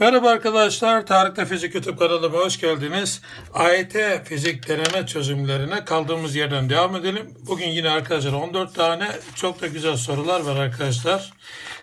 Merhaba arkadaşlar, Tarık'ta Fizik YouTube kanalıma hoş geldiniz. AYT fizik deneme çözümlerine kaldığımız yerden devam edelim. Bugün yine arkadaşlar 14 tane çok da güzel sorular var arkadaşlar.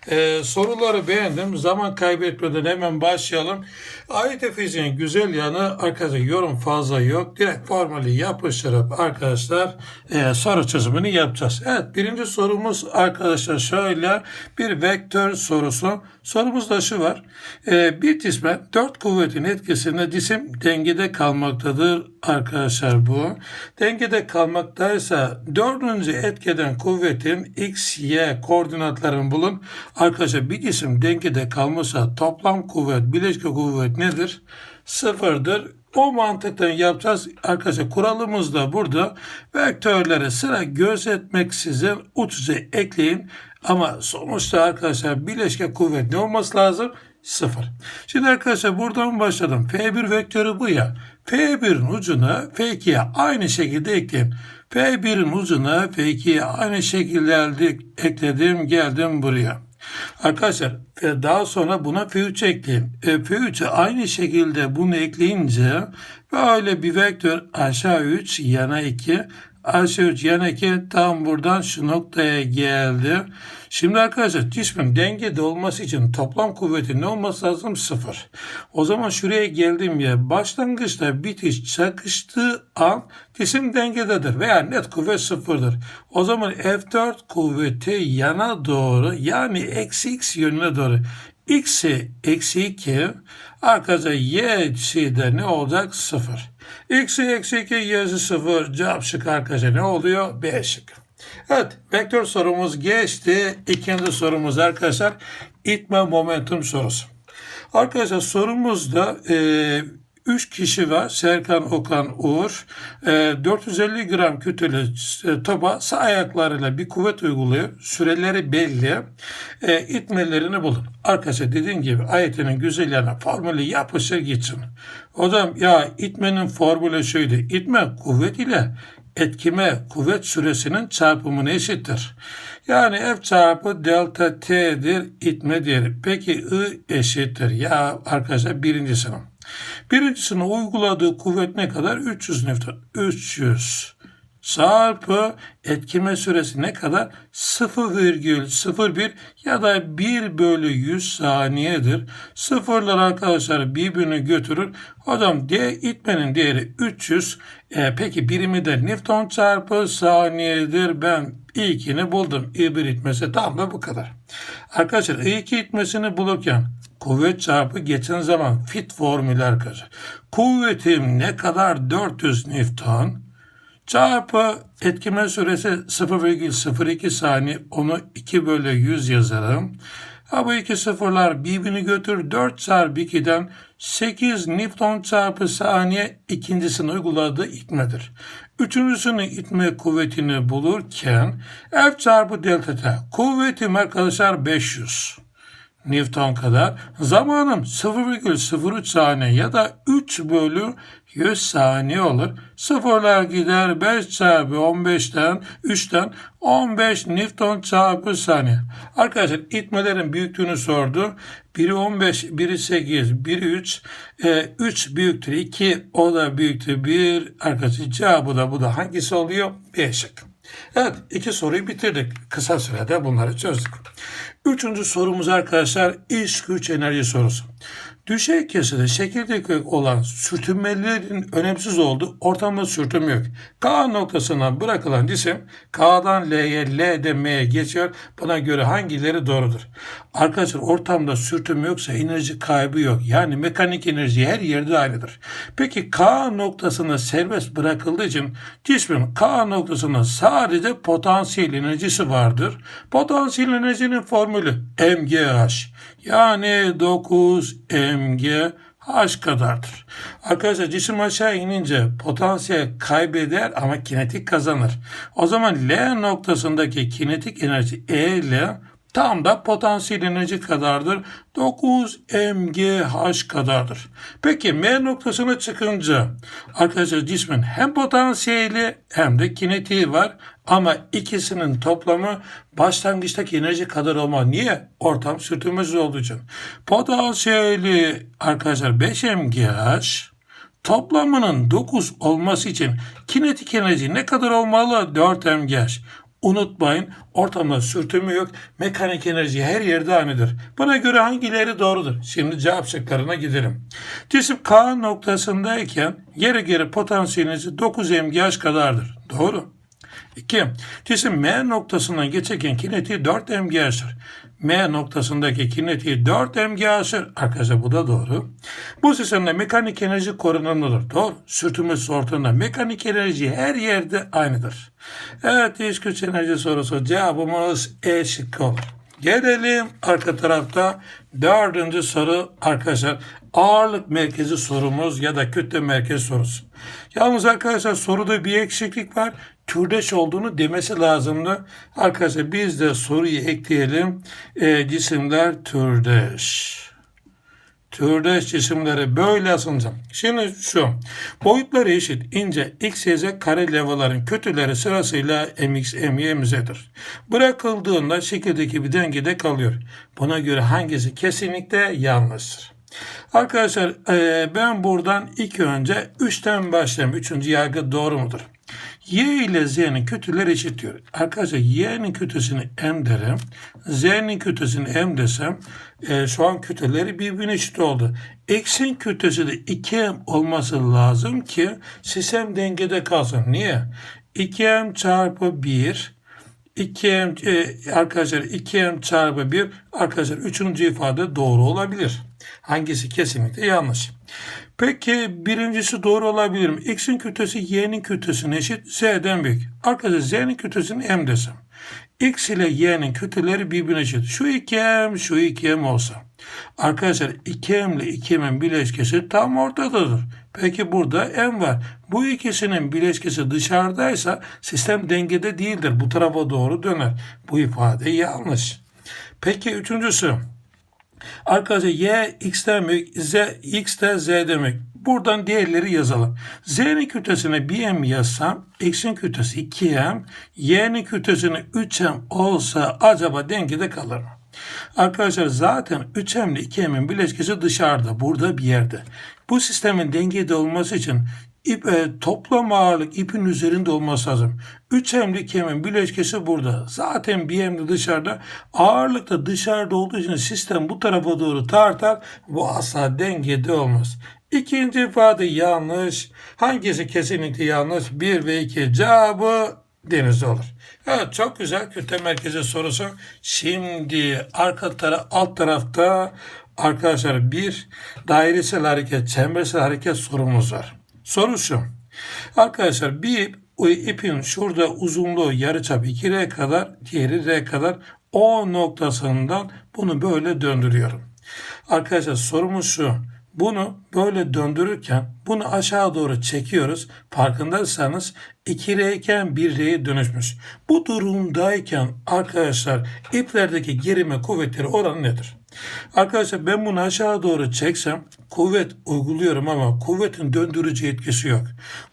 Ee, soruları beğendim. Zaman kaybetmeden hemen başlayalım. AYT fiziğin güzel yanı arkadaşlar yorum fazla yok. Direkt formülü yapıştırıp arkadaşlar e, soru çözümünü yapacağız. Evet birinci sorumuz arkadaşlar şöyle bir vektör sorusu. Sorumuzda şu var. Ee, bir cisme dört kuvvetin etkisinde cisim dengede kalmaktadır arkadaşlar bu. Dengede kalmaktaysa dördüncü etkeden kuvvetin x, y koordinatlarını bulun. Arkadaşlar bir cisim dengede kalmışsa toplam kuvvet, bileşke kuvvet nedir? Sıfırdır. O mantıktan yapacağız. Arkadaşlar kuralımız da burada. Vektörleri sıra gözetmeksizin uç yüze ekleyin. Ama sonuçta arkadaşlar bileşke kuvvet ne olması lazım? Sıfır. Şimdi arkadaşlar buradan başladım. F1 vektörü bu ya. F1'in ucuna F2'ye aynı şekilde ekleyin. F1'in ucuna F2'ye aynı şekilde ekledim geldim buraya. Arkadaşlar ve daha sonra buna F3 ekleyin. E, F3'e aynı şekilde bunu ekleyince böyle bir vektör aşağı 3 yana 2 aşağı 3 yana 2 tam buradan şu noktaya geldi. Şimdi arkadaşlar cismin dengede olması için toplam kuvveti ne olması lazım? Sıfır. O zaman şuraya geldiğim yer başlangıçta bitiş çakıştığı an cisim dengededir veya net kuvvet sıfırdır. O zaman F4 kuvveti yana doğru yani eksi x yönüne doğru x'i eksi 2 arkadaşlar y'si de ne olacak? Sıfır. x'i eksi 2 y'si sıfır cevap şık arkadaşlar ne oluyor? B şık. Evet vektör sorumuz geçti. İkinci sorumuz arkadaşlar itme momentum sorusu. Arkadaşlar sorumuzda e, 3 kişi var. Serkan, Okan, Uğur. E, 450 gram kütleli e, topa sağ ayaklarıyla bir kuvvet uyguluyor. Süreleri belli. E, itmelerini bulun. Arkadaşlar dediğim gibi ayetinin güzel yanı formülü yapışır gitsin. Hocam ya itmenin formülü şuydu. İtme kuvvet ile etkime kuvvet süresinin çarpımına eşittir. Yani F çarpı delta T'dir itme değeri. Peki I eşittir. Ya arkadaşlar birincisinin. Birincisinin uyguladığı kuvvet ne kadar? 300 Newton. 300 çarpı etkime süresi ne kadar? 0,01 ya da 1 bölü 100 saniyedir. Sıfırlar arkadaşlar birbirini götürür. Hocam D itmenin değeri 300. E, peki birimi de Newton çarpı saniyedir. Ben ilkini buldum. I1 itmesi tam da bu kadar. Arkadaşlar I2 itmesini bulurken kuvvet çarpı geçen zaman fit formülü arkadaşlar. Kuvvetim ne kadar? 400 Newton çarpı etkime süresi 0,02 saniye onu 2 bölü 100 yazarım. Ha bu iki sıfırlar birbirini götür 4 çarpı 2'den 8 Newton çarpı saniye ikincisini uyguladığı itmedir. Üçüncüsünün itme kuvvetini bulurken F çarpı delta T kuvvetim arkadaşlar 500. Newton kadar. Zamanım 0,03 saniye ya da 3 bölü 100 saniye olur. Sıfırlar gider 5 çarpı 15'ten 3'ten 15 Newton çarpı saniye. Arkadaşlar itmelerin büyüklüğünü sordu. Biri 15, biri 8, biri 3. E, 3 büyüktür 2, o da büyüktür 1. Arkadaşlar cevabı da bu da hangisi oluyor? B şık. Evet iki soruyu bitirdik. Kısa sürede bunları çözdük. Üçüncü sorumuz arkadaşlar iş güç enerji sorusu. Düşey keside çekirdek olan sürtünmelerin önemsiz olduğu ortamda sürtünme yok. K noktasına bırakılan cisim K'dan L'ye, L'den M'ye geçiyor. Buna göre hangileri doğrudur? Arkadaşlar ortamda sürtünme yoksa enerji kaybı yok. Yani mekanik enerji her yerde aynıdır. Peki K noktasına serbest bırakıldığı için cismin K noktasında sadece potansiyel enerjisi vardır. Potansiyel enerjinin formülü MGH. Yani 9 mg h kadardır. Arkadaşlar cisim aşağı inince potansiyel kaybeder ama kinetik kazanır. O zaman L noktasındaki kinetik enerji E ile tam da potansiyel enerji kadardır. 9 mgh kadardır. Peki M noktasına çıkınca arkadaşlar cismin hem potansiyeli hem de kinetiği var Ama ikisinin toplamı başlangıçtaki enerji kadar olmaz. Niye? Ortam sürtünmesiz olduğu için. Potansiyeli arkadaşlar 5 MGH toplamının 9 olması için kinetik enerji ne kadar olmalı? 4 MGH. Unutmayın ortamda sürtünme yok. Mekanik enerji her yerde aynıdır. Buna göre hangileri doğrudur? Şimdi cevap şıklarına gidelim. Cisim K noktasındayken geri geri potansiyelinizi 9 MGH kadardır. Doğru. 2. Cisim M noktasından geçerken kinetiği 4 MGH'tır. M noktasındaki kinetiği 4 MGH'tır. Arkadaşlar bu da doğru. Bu sistemde mekanik enerji korunumludur. Doğru. Sürtünmesiz ortamda mekanik enerji her yerde aynıdır. Evet iş güç enerji sorusu cevabımız E şıkkı olur. Gelelim arka tarafta dördüncü soru arkadaşlar ağırlık merkezi sorumuz ya da kütle merkezi sorusu. Yalnız arkadaşlar soruda bir eksiklik var. Türdeş olduğunu demesi lazımdı. Arkadaşlar biz de soruyu ekleyelim. E, cisimler türdeş. Türdeş cisimleri böyle yazılacak. Şimdi şu. Boyutları eşit ince x, y, z kare levaların kötüleri sırasıyla mx, my, mz'dir. Bırakıldığında şekildeki bir dengede kalıyor. Buna göre hangisi kesinlikle yanlıştır? Arkadaşlar e, ben buradan ilk önce 3'ten başlayayım. Üçüncü yargı doğru mudur? Y ile Z'nin kütüleri eşit diyor. Arkadaşlar Y'nin kütüsünü M derim. Z'nin kütüsünü M desem e, şu an kütüleri birbirine eşit oldu. X'in kütüsü de 2M olması lazım ki sistem dengede kalsın. Niye? 2M çarpı 1 2M e, arkadaşlar 2M çarpı 1 arkadaşlar üçüncü ifade doğru olabilir. Hangisi kesinlikle yanlış. Peki birincisi doğru olabilir mi? X'in kütlesi Y'nin kütlesine eşit Z'den büyük. Arkadaşlar Z'nin kütlesini M desem. X ile Y'nin kütleleri birbirine eşit. Şu 2M, şu 2M olsa. Arkadaşlar 2M ile 2M'in bileşkesi tam ortadadır. Peki burada M var. Bu ikisinin bileşkesi dışarıdaysa sistem dengede değildir. Bu tarafa doğru döner. Bu ifade yanlış. Peki üçüncüsü. Arkadaşlar y x'ten büyük, z x de z demek. Buradan diğerleri yazalım. Z'nin kütlesine 1m yazsam, x'in kütlesi 2m, y'nin kütlesine 3m olsa acaba dengede kalır mı? Arkadaşlar zaten 3m ile 2m'in bileşkesi dışarıda, burada bir yerde. Bu sistemin dengede olması için ip, e, toplam ağırlık ipin üzerinde olması lazım. 3 emli kemin bileşkesi burada. Zaten bir emli dışarıda. Ağırlık da dışarıda olduğu için sistem bu tarafa doğru tartar. Bu asla dengede olmaz. İkinci ifade yanlış. Hangisi kesinlikle yanlış? 1 ve 2 cevabı deniz olur. Evet çok güzel kütle merkezi sorusu. Şimdi arka taraf alt tarafta arkadaşlar bir dairesel hareket, çembersel hareket sorumuz var. Soru şu. Arkadaşlar bir ipin şurada uzunluğu yarıçap 2R kadar, diğeri R kadar O noktasından bunu böyle döndürüyorum. Arkadaşlar sorumuz şu. Bunu böyle döndürürken bunu aşağı doğru çekiyoruz. Farkındaysanız 2R iken 1R'ye dönüşmüş. Bu durumdayken arkadaşlar iplerdeki gerime kuvvetleri oranı nedir? Arkadaşlar ben bunu aşağı doğru çeksem kuvvet uyguluyorum ama kuvvetin döndürücü etkisi yok.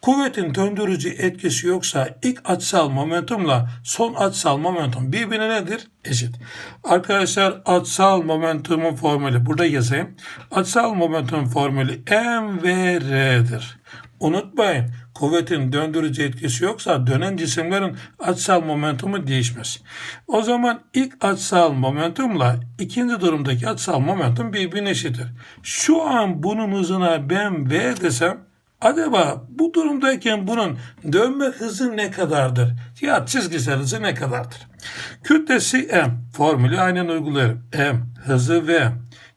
Kuvvetin döndürücü etkisi yoksa ilk açısal momentumla son açısal momentum birbirine nedir? Eşit. Arkadaşlar açısal momentumun formülü burada yazayım. Açısal momentum formülü M ve R'dir. Unutmayın kuvvetin döndürücü etkisi yoksa dönen cisimlerin açısal momentumu değişmez. O zaman ilk açısal momentumla ikinci durumdaki açısal momentum birbirine eşittir. Şu an bunun hızına ben V desem acaba bu durumdayken bunun dönme hızı ne kadardır? Ya çizgisel hızı ne kadardır? Kütlesi M. Formülü aynen uygularım. M hızı V.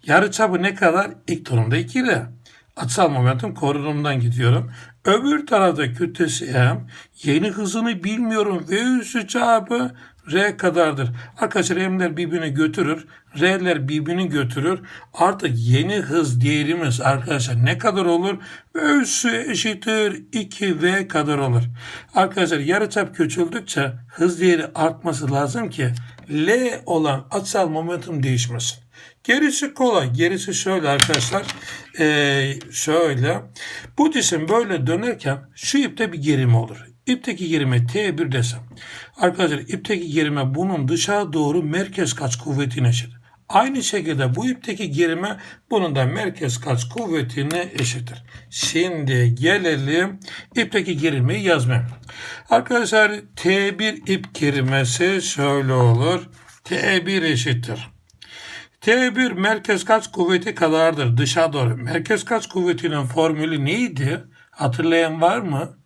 Yarıçapı ne kadar? İlk durumda 2 R. Açısal momentum korunumdan gidiyorum. Öbür tarafta kütlesi m. Yeni hızını bilmiyorum. V üssü çarpı R kadardır. Arkadaşlar m'ler birbirini götürür. R'ler birbirini götürür. Artık yeni hız değerimiz arkadaşlar ne kadar olur? V üssü eşittir 2V kadar olur. Arkadaşlar yarıçap küçüldükçe hız değeri artması lazım ki L olan açısal momentum değişmesin. Gerisi kolay. Gerisi şöyle arkadaşlar. Ee, şöyle. Bu cisim böyle dönerken şu ipte bir gerim olur. İpteki gerime T1 desem. Arkadaşlar ipteki gerime bunun dışa doğru merkez kaç kuvvetine eşit. Aynı şekilde bu ipteki gerime bunun da merkez kaç kuvvetine eşittir. Şimdi gelelim ipteki gerimeyi yazmaya. Arkadaşlar T1 ip gerimesi şöyle olur. T1 eşittir. T1 merkez kaç kuvveti kadardır dışa doğru. Merkez kaç kuvvetinin formülü neydi? Hatırlayan var mı?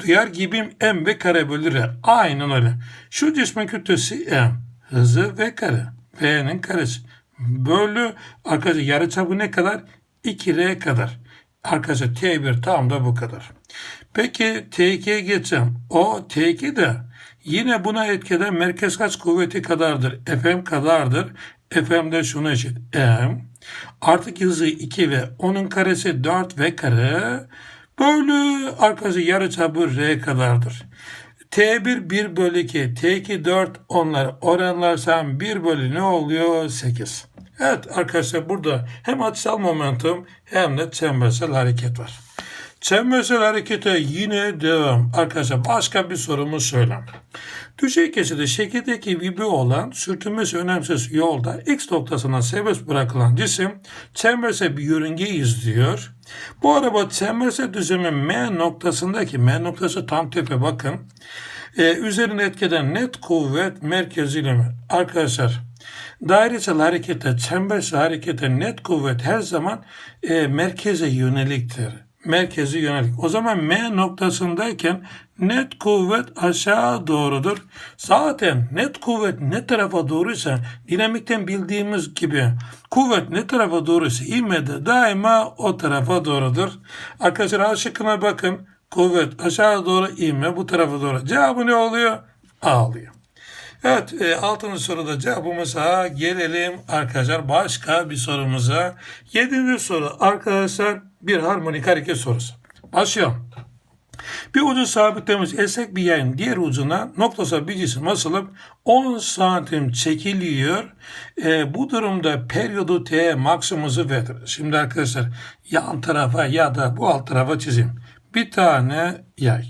Duyar gibiyim m ve kare bölü r. Aynen öyle. Şu cismin kütlesi m. Hızı v kare. V'nin karesi. Bölü arkadaşlar yarıçapı ne kadar? 2r kadar. Arkadaşlar T1 tam da bu kadar. Peki T2'ye geçeceğim. O T2 de yine buna etkeden merkez kaç kuvveti kadardır? Fm kadardır. Fm de şuna eşit. M. Artık hızı 2 ve onun karesi 4 v kare. Bölü arkası yarıçapı r kadardır. T1 1 bölü 2, T2 4 onlar oranlarsam 1 bölü ne oluyor? 8. Evet arkadaşlar burada hem açısal momentum hem de çembersel hareket var. Çembersel harekete yine devam. Arkadaşlar başka bir sorumuz söyle. Düşey keside şekildeki gibi olan sürtünmesi önemsiz yolda X noktasına serbest bırakılan cisim çembersel bir yörünge izliyor. Bu araba çembersel düzlemin M noktasındaki M noktası tam tepe bakın. Ee, üzerine etkeden net kuvvet merkeziyle mi? Arkadaşlar dairesel harekete, çembersel harekete net kuvvet her zaman e, merkeze yöneliktir merkezi yönelik. O zaman M noktasındayken net kuvvet aşağı doğrudur. Zaten net kuvvet ne tarafa doğruysa dinamikten bildiğimiz gibi kuvvet ne tarafa doğruysa ivme de daima o tarafa doğrudur. Arkadaşlar A şıkkına bakın. Kuvvet aşağı doğru ivme bu tarafa doğru. Cevabı ne oluyor? A oluyor. Evet, e, altıncı soruda cevabımıza gelelim arkadaşlar. Başka bir sorumuza. Yedinci soru arkadaşlar bir harmonik hareket sorusu. Başlayalım. Bir ucu sabitlemiş esek bir yayın diğer ucuna noktasal bir cisim asılıp 10 santim çekiliyor. E, bu durumda periyodu T maksimumu verir. Şimdi arkadaşlar yan tarafa ya da bu alt tarafa çizeyim. Bir tane yay.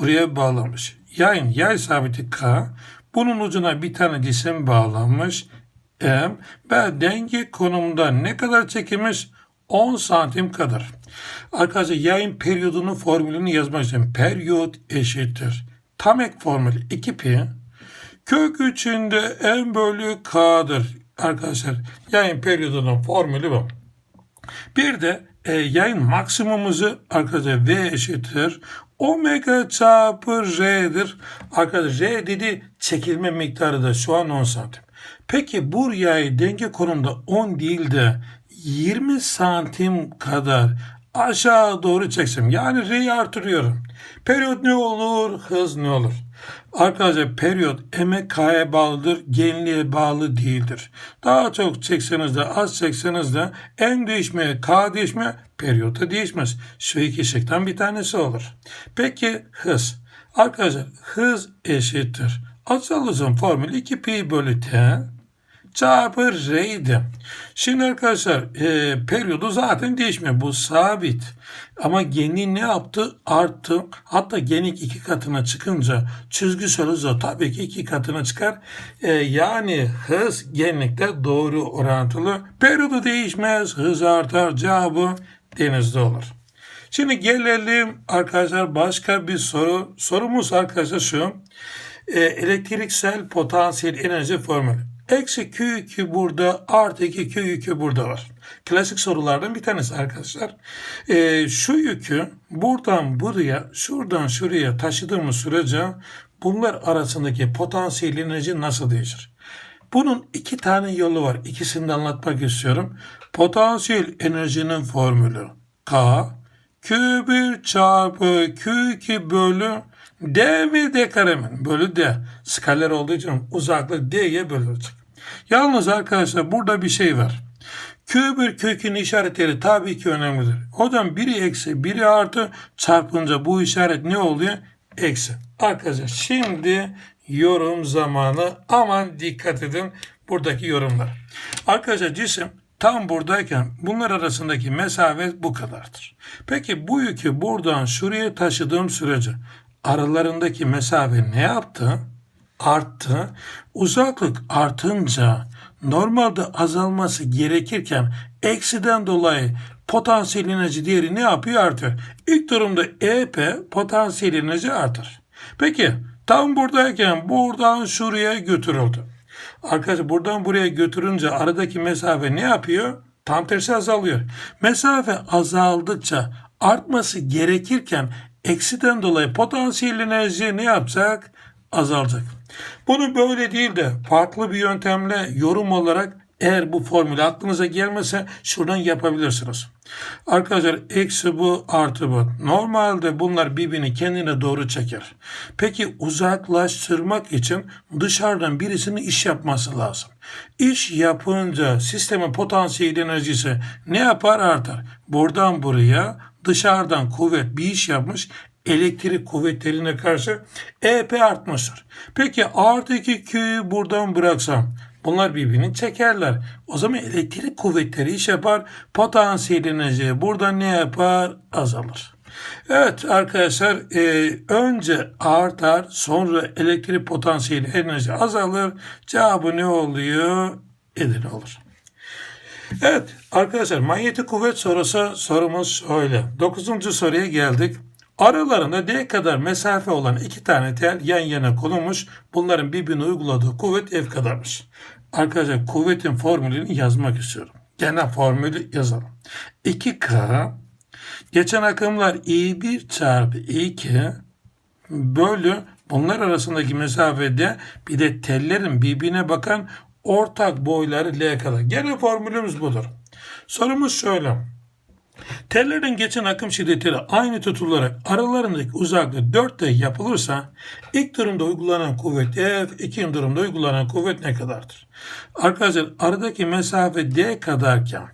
Buraya bağlamış. Yayın yay sabiti K. Bunun ucuna bir tane cisim bağlanmış. M ve denge konumunda ne kadar çekilmiş? 10 santim kadar. Arkadaşlar yayın periyodunun formülünü yazmak istiyorum. Periyot eşittir. Tam ek formülü 2pi. Kök içinde m bölü k'dır. Arkadaşlar yayın periyodunun formülü bu. Bir de e, yayın maksimumuzu arkadaşlar v eşittir. Omega çarpı r'dir. Arkadaşlar r dedi çekilme miktarı da şu an 10 santim. Peki bu yay denge konumda 10 değil de 20 santim kadar aşağı doğru çeksem yani R'yi artırıyorum. Periyot ne olur? Hız ne olur? Arkadaşlar periyot emek K'ya bağlıdır, genliğe bağlı değildir. Daha çok çekseniz de az çekseniz de en değişmeye K değişme periyota değişmez. Şu iki şıktan bir tanesi olur. Peki hız. Arkadaşlar hız eşittir. Asal hızın formülü 2 pi bölü t çarpı r'ydi. Şimdi arkadaşlar e, periyodu zaten değişmiyor. Bu sabit. Ama genliği ne yaptı? Arttı. Hatta genlik iki katına çıkınca çizgisel hız da tabii ki iki katına çıkar. E, yani hız genlikte doğru orantılı. Periyodu değişmez. Hız artar. Cevabı denizde olur. Şimdi gelelim arkadaşlar başka bir soru. Sorumuz arkadaşlar şu. E, elektriksel potansiyel enerji formülü. Eksi Q2 burada artı 2 Q2 burada var. Klasik sorulardan bir tanesi arkadaşlar. Ee, şu yükü buradan buraya şuradan şuraya taşıdığımız sürece bunlar arasındaki potansiyel enerji nasıl değişir? Bunun iki tane yolu var. İkisini de anlatmak istiyorum. Potansiyel enerjinin formülü K Q1 çarpı Q2 bölü D mi D kare mi? Bölü D. Skaler olduğu için uzaklık D'ye bölünecek. Yalnız arkadaşlar burada bir şey var. Q1 kökün işaretleri tabii ki önemlidir. Hocam biri eksi biri artı çarpınca bu işaret ne oluyor? Eksi. Arkadaşlar şimdi yorum zamanı aman dikkat edin buradaki yorumlar. Arkadaşlar cisim tam buradayken bunlar arasındaki mesafe bu kadardır. Peki bu yükü buradan şuraya taşıdığım sürece aralarındaki mesafe ne yaptı? Arttı. Uzaklık artınca normalde azalması gerekirken eksiden dolayı potansiyel enerji değeri ne yapıyor? Artıyor. İlk durumda EP potansiyel enerji artar. Peki tam buradayken buradan şuraya götürüldü. Arkadaşlar buradan buraya götürünce aradaki mesafe ne yapıyor? Tam tersi azalıyor. Mesafe azaldıkça artması gerekirken eksiden dolayı potansiyel enerji ne yapacak? Azalacak. Bunu böyle değil de farklı bir yöntemle yorum olarak eğer bu formül aklınıza gelmese şuradan yapabilirsiniz. Arkadaşlar eksi bu artı bu. Normalde bunlar birbirini kendine doğru çeker. Peki uzaklaştırmak için dışarıdan birisinin iş yapması lazım. İş yapınca sistemin potansiyel enerjisi ne yapar artar. Buradan buraya dışarıdan kuvvet bir iş yapmış elektrik kuvvetlerine karşı EP artmıştır. Peki artı 2 Q'yu buradan bıraksam bunlar birbirini çekerler. O zaman elektrik kuvvetleri iş yapar. Potansiyel enerji burada ne yapar? Azalır. Evet arkadaşlar e, önce artar sonra elektrik potansiyeli enerji azalır. Cevabı ne oluyor? Edir olur. Evet arkadaşlar manyetik kuvvet sorusu sorumuz öyle. Dokuzuncu soruya geldik. Aralarında D kadar mesafe olan iki tane tel yan yana konulmuş. Bunların birbirine uyguladığı kuvvet F kadarmış. Arkadaşlar kuvvetin formülünü yazmak istiyorum. Genel formülü yazalım. 2K geçen akımlar I1 çarpı I2 bölü bunlar arasındaki mesafede bir de tellerin birbirine bakan ortak boyları L kadar. Genel formülümüz budur. Sorumuz şöyle. Tellerin geçen akım şiddetleri aynı tutularak aralarındaki uzaklık 4D yapılırsa ilk durumda uygulanan kuvvet F, ikinci durumda uygulanan kuvvet ne kadardır? Arkadaşlar aradaki mesafe D kadarken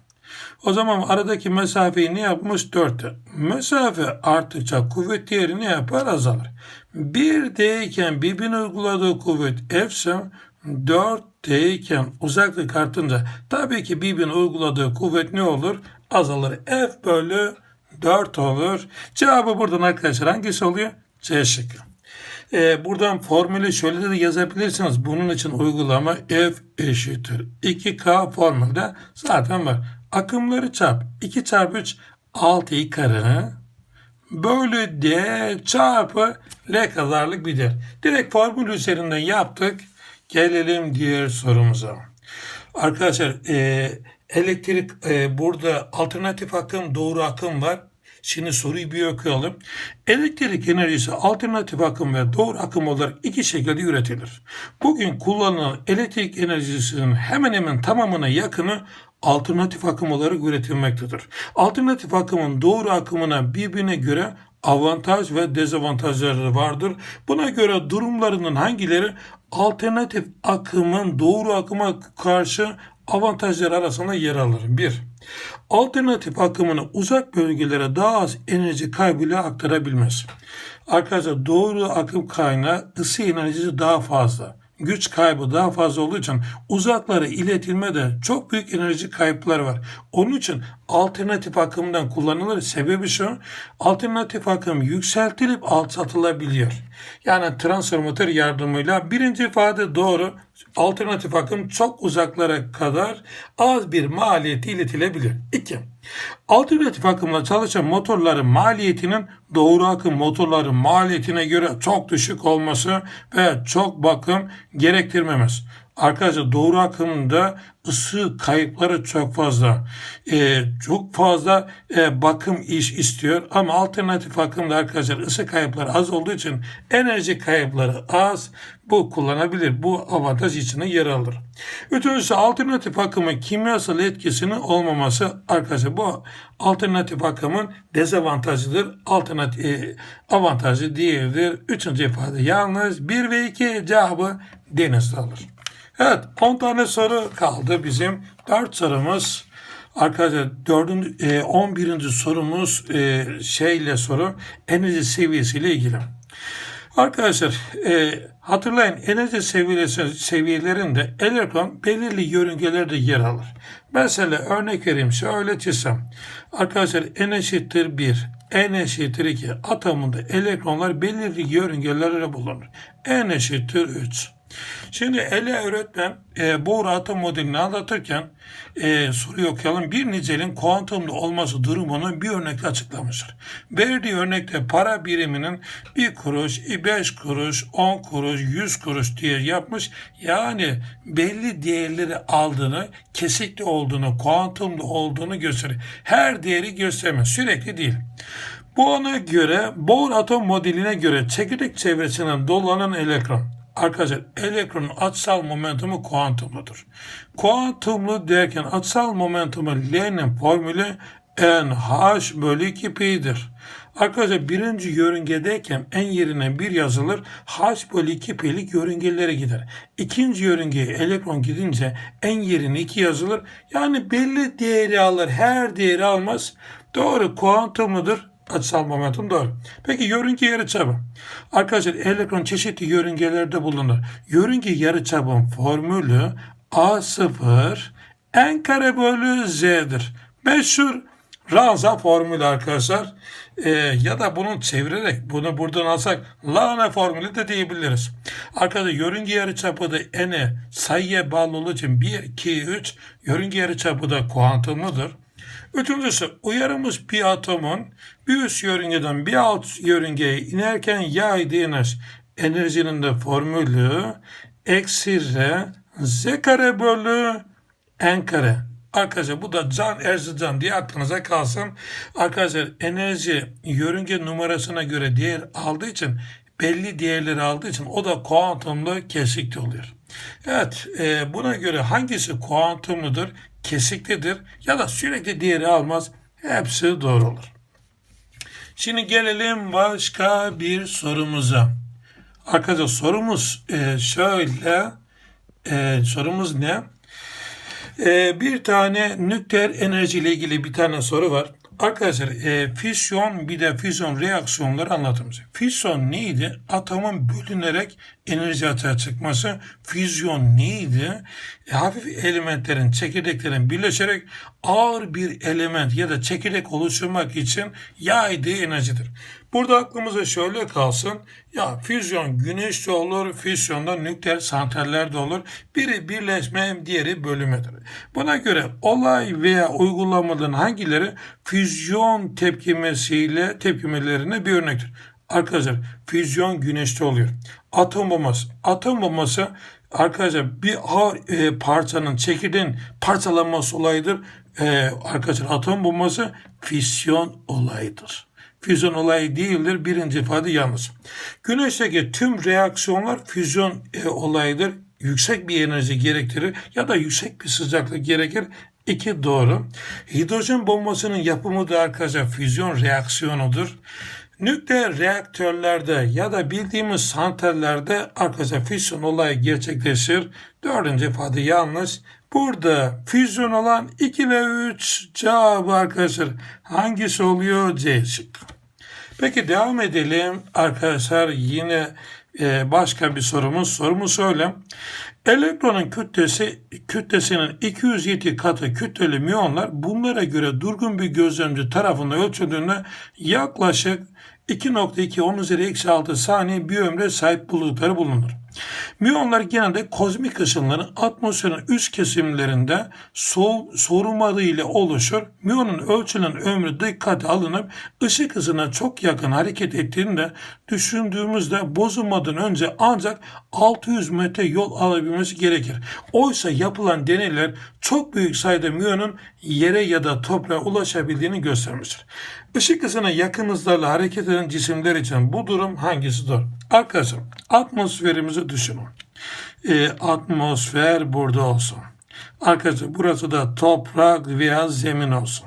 o zaman aradaki mesafeyi ne yapmış? 4'te. Mesafe arttıkça kuvvet değeri ne yapar? Azalır. 1D iken birbirine uyguladığı kuvvet F ise 4D iken uzaklık artınca tabii ki birbirine uyguladığı kuvvet ne olur? Azalır. F bölü 4 olur. Cevabı buradan arkadaşlar hangisi oluyor? C şıkkı. Ee, buradan formülü şöyle de yazabilirsiniz. Bunun için uygulama F eşittir. 2K formülde zaten var. Akımları çarp. 2 çarpı 3 6 kare bölü D çarpı L kadarlık bir değer. Direkt formül üzerinden yaptık. Gelelim diğer sorumuza. Arkadaşlar e, elektrik e, burada alternatif akım doğru akım var. Şimdi soruyu bir okuyalım. Elektrik enerjisi alternatif akım ve doğru akım olarak iki şekilde üretilir. Bugün kullanılan elektrik enerjisinin hemen hemen tamamına yakını alternatif akım olarak üretilmektedir. Alternatif akımın doğru akımına birbirine göre avantaj ve dezavantajları vardır. Buna göre durumlarının hangileri alternatif akımın doğru akıma karşı avantajlar arasında yer alır. 1. Alternatif akımını uzak bölgelere daha az enerji kaybıyla aktarabilmez. Arkadaşlar doğru akım kaynağı ısı enerjisi daha fazla güç kaybı daha fazla olduğu için uzaklara iletilmede çok büyük enerji kayıpları var. Onun için alternatif akımdan kullanılır. Sebebi şu, alternatif akım yükseltilip alçaltılabiliyor. Yani transformatör yardımıyla birinci ifade doğru. Alternatif akım çok uzaklara kadar az bir maliyeti iletilebilir. 2. Alternatif akımla çalışan motorların maliyetinin doğru akım motorların maliyetine göre çok düşük olması ve çok bakım gerektirmemesi. Arkadaşlar doğru akımda ısı kayıpları çok fazla. Ee, çok fazla e, bakım iş istiyor ama alternatif akımda arkadaşlar ısı kayıpları az olduğu için enerji kayıpları az. Bu kullanabilir. Bu avantaj içine yer alır. Üçüncüsü alternatif akımın kimyasal etkisinin olmaması arkadaşlar bu alternatif akımın dezavantajıdır. Alternatif e, avantajı değildir. Üçüncü ifade yalnız 1 ve 2 cevabı denizde alır. Evet 10 tane soru kaldı bizim. 4 sorumuz Arkadaşlar 4. E, 11. sorumuz e, şeyle soru enerji seviyesiyle ilgili. Arkadaşlar e, hatırlayın enerji seviyesi, seviyelerinde elektron belirli yörüngelerde yer alır. Mesela örnek vereyim şöyle çizsem. Arkadaşlar n eşittir 1, N eşittir 2 atomunda elektronlar belirli yörüngelerde bulunur. N eşittir 3. Şimdi Ele öğretmen e, Bohr atom modelini anlatırken e, soruyu okuyalım. Bir nicelin kuantumlu olması durumunu bir örnekle açıklamıştır. Verdiği örnekte para biriminin bir kuruş, beş kuruş, on kuruş, yüz kuruş diye yapmış. Yani belli değerleri aldığını, kesikli olduğunu, kuantumlu olduğunu gösteriyor. Her değeri göstermez. Sürekli değil. Bu ona göre Bohr atom modeline göre çekirdek çevresinden dolanan elektron Arkadaşlar elektronun açısal momentumu kuantumludur. Kuantumlu derken açısal momentumu L'nin formülü NH bölü 2 pi'dir. Arkadaşlar birinci yörüngedeyken en yerine bir yazılır. H bölü 2 pi'lik yörüngelere gider. İkinci yörüngeye elektron gidince en yerine 2 yazılır. Yani belli değeri alır. Her değeri almaz. Doğru kuantumludur açısal momentum doğru. Peki yörünge yarıçapı. Arkadaşlar elektron çeşitli yörüngelerde bulunur. Yörünge yarıçapın formülü A0 n kare bölü z'dir. Meşhur Ranza formülü arkadaşlar. Ee, ya da bunu çevirerek bunu buradan alsak Lana formülü de diyebiliriz. Arkadaşlar yörünge yarıçapı da n'e sayıya bağlı olduğu için 1, 2, 3 yörünge yarıçapı da kuantumludur. Üçüncüsü uyarımız bir atomun bir üst yörüngeden bir alt yörüngeye inerken yaydığı enerji. Enerjinin de formülü eksi r z kare bölü n kare. Arkadaşlar bu da can Erzincan diye aklınıza kalsın. Arkadaşlar enerji yörünge numarasına göre değer aldığı için belli değerleri aldığı için o da kuantumlu kesikli oluyor. Evet e, buna göre hangisi kuantumludur? Kesiklidir ya da sürekli diğeri almaz. Hepsi doğru olur. Şimdi gelelim başka bir sorumuza. Arkadaşlar sorumuz e, şöyle. E, sorumuz ne? E, bir tane nükleer enerji ile ilgili bir tane soru var. Arkadaşlar e, fisyon bir de füzyon reaksiyonları anlatımız. Fisyon neydi? Atomun bölünerek enerji açığa çıkması. Füzyon neydi? E, hafif elementlerin, çekirdeklerin birleşerek ağır bir element ya da çekirdek oluşturmak için yaydığı enerjidir. Burada aklımıza şöyle kalsın. Ya füzyon güneşte olur, füzyonda nükleer santraller de olur. Biri birleşme, diğeri bölümedir. Buna göre olay veya uygulamaların hangileri füzyon tepkimesiyle tepkimelerine bir örnektir. Arkadaşlar füzyon güneşte oluyor. Atom bombası. Atom bombası arkadaşlar bir ağır e, parçanın çekirdeğin parçalanması olayıdır. E, arkadaşlar atom bombası fisyon olayıdır füzyon olayı değildir. Birinci ifade yanlış. Güneşteki tüm reaksiyonlar füzyon e, olayıdır. Yüksek bir enerji gerektirir ya da yüksek bir sıcaklık gerekir. İki doğru. Hidrojen bombasının yapımı da arkadaşlar füzyon reaksiyonudur. Nükleer reaktörlerde ya da bildiğimiz santrallerde arkadaşlar füzyon olayı gerçekleşir. Dördüncü ifade yanlış. Burada füzyon olan 2 ve 3 cevabı arkadaşlar hangisi oluyor? C şıkkı. Peki devam edelim arkadaşlar yine e, başka bir sorumuz. Sorumuz şöyle. Elektronun kütlesi kütlesinin 207 katı kütleli miyonlar bunlara göre durgun bir gözlemci tarafından ölçüldüğünde yaklaşık 2.2 10 üzeri eksi 6 saniye bir ömre sahip buldukları bulunur. Miyonlar genelde kozmik ışınların atmosferin üst kesimlerinde soğu, ile oluşur. Miyonun ölçülen ömrü dikkate alınıp ışık hızına çok yakın hareket ettiğinde düşündüğümüzde bozulmadan önce ancak 600 metre yol alabilmesi gerekir. Oysa yapılan deneyler çok büyük sayıda miyonun yere ya da toprağa ulaşabildiğini göstermiştir. Işık hızına yakın hızlarla hareket eden cisimler için bu durum hangisi doğru? Arkadaşlar atmosferimizi düşünün. E, atmosfer burada olsun. Arkadaşlar burası da toprak veya zemin olsun.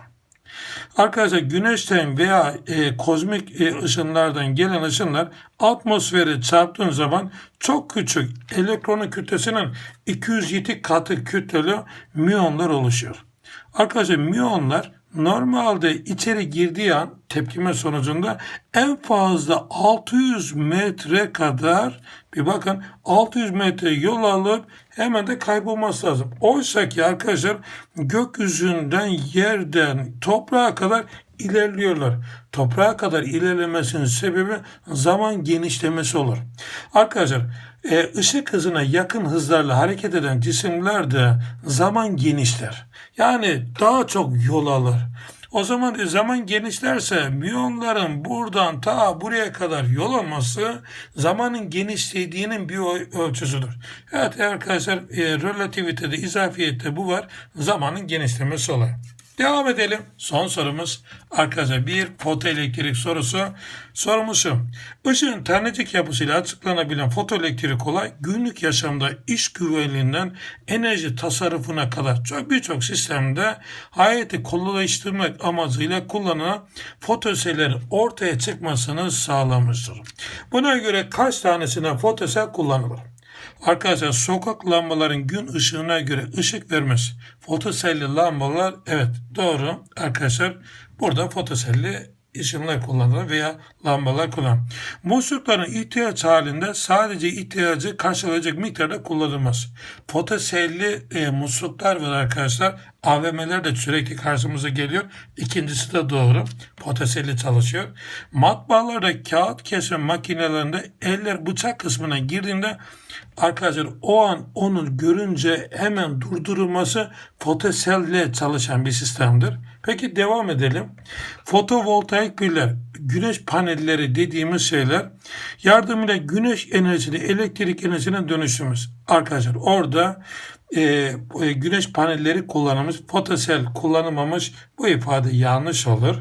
Arkadaşlar güneşten veya e, kozmik e, ışınlardan gelen ışınlar atmosferi çarptığın zaman çok küçük elektronun kütlesinin 207 katı kütleli miyonlar oluşuyor. Arkadaşlar miyonlar normalde içeri girdiği an tepkime sonucunda en fazla 600 metre kadar bir bakın 600 metre yol alıp hemen de kaybolması lazım. Oysa ki arkadaşlar gökyüzünden yerden toprağa kadar ilerliyorlar. Toprağa kadar ilerlemesinin sebebi zaman genişlemesi olur. Arkadaşlar e, ışık hızına yakın hızlarla hareket eden cisimler de zaman genişler. Yani daha çok yol alır. O zaman zaman genişlerse miyonların buradan ta buraya kadar yol alması zamanın genişlediğinin bir ölçüsüdür. Evet arkadaşlar e, relativitede, izafiyette bu var. Zamanın genişlemesi olayı. Devam edelim. Son sorumuz arkadaşlar bir fotoelektrik sorusu. Sorumuz şu. Işığın tanecik yapısıyla açıklanabilen fotoelektrik olay günlük yaşamda iş güvenliğinden enerji tasarrufuna kadar çok birçok sistemde hayatı kolaylaştırmak amacıyla kullanılan fotosellerin ortaya çıkmasını sağlamıştır. Buna göre kaç tanesine fotosel kullanılır? Arkadaşlar sokak lambaların gün ışığına göre ışık vermez. Fotoselli lambalar evet doğru arkadaşlar burada fotoselli ışınlar kullanılır veya lambalar kullanılır. Muslukların ihtiyaç halinde sadece ihtiyacı karşılayacak miktarda kullanılmaz. Fotoselli e, musluklar var arkadaşlar. AVM'ler de sürekli karşımıza geliyor. İkincisi de doğru. Fotoselli çalışıyor. Matbaalarda kağıt kesme makinelerinde eller bıçak kısmına girdiğinde arkadaşlar o an onu görünce hemen durdurulması fotoselle çalışan bir sistemdir. Peki devam edelim. Fotovoltaik piller, güneş panelleri dediğimiz şeyler yardımıyla güneş enerjisini elektrik enerjisine dönüştürmüş. Arkadaşlar orada e, e, güneş panelleri kullanılmış, fotosel kullanılmamış bu ifade yanlış olur.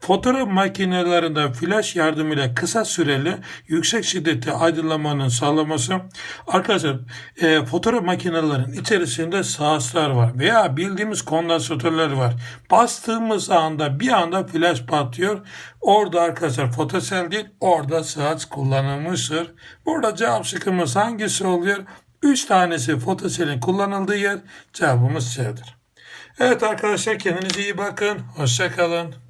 Fotoğraf makinelerinde flash yardımıyla kısa süreli yüksek şiddetli aydınlamanın sağlaması arkadaşlar e, fotoğraf makinelerin içerisinde saatler var veya bildiğimiz kondansatörler var. Bastığımız anda bir anda flash patlıyor. Orada arkadaşlar fotosel değil orada saat kullanılmıştır. Burada cevap şıkkımız hangisi oluyor? 3 tanesi fotoselin kullanıldığı yer cevabımız C'dir. Evet arkadaşlar kendinize iyi bakın. Hoşçakalın.